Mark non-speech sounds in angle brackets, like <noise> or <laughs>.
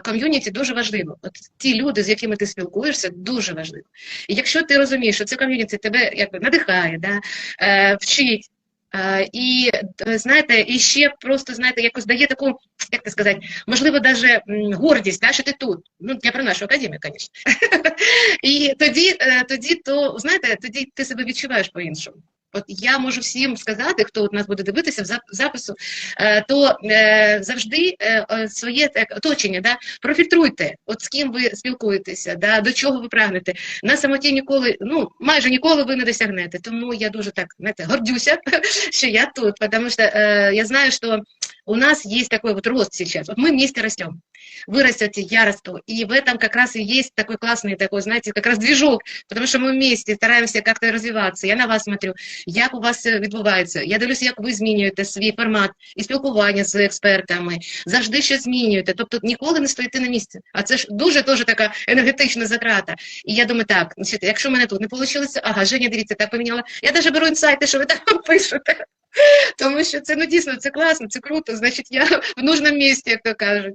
ком'юніті дуже важливо. От ті люди, з якими ти спілкуєшся, дуже важливо. І якщо ти розумієш, що це ком'юніті тебе якби надихає, да, е, вчить. е, І е, знаєте, і ще просто знаєте, якось дає таку, як це сказати, можливо, даже гордість, да, що ти тут. Ну я про нашу академію, звісно. <laughs> І тоді, тоді, то знаєте, тоді ти себе відчуваєш по-іншому. От я можу всім сказати, хто от нас буде дивитися в запису, е, то е, завжди е, своє так, оточення, да, профільтруйте, от з ким ви спілкуєтеся, да, до чого ви прагнете. На самоті ніколи, ну майже ніколи ви не досягнете. Тому я дуже так знаєте, гордюся, <laughs> що я тут, тому що я знаю, що у нас есть такой вот рост сейчас. Вот мы вместе растем. Вы растете, я расту. И в этом как раз и есть такой классный такой, знаете, как раз движок, потому что мы вместе стараемся как-то развиваться. Я на вас смотрю, як у вас це відбувається. Я дивлюся, як ви змінюєте свій формат і спілкування з експертами, завжди щось змінюєте. Тобто ніколи не стоїте на місці. А це ж дуже дуже така енергетична затрата. І я думаю, так, значить, якщо в мене тут не вийшло, ага, Женя, дивіться, так поміняла. Я навіть беру інсайти, що ви там <laughs> пишете. Тому що це ну дійсно це класно, це круто. Значить, я в нужному місці, як то кажуть.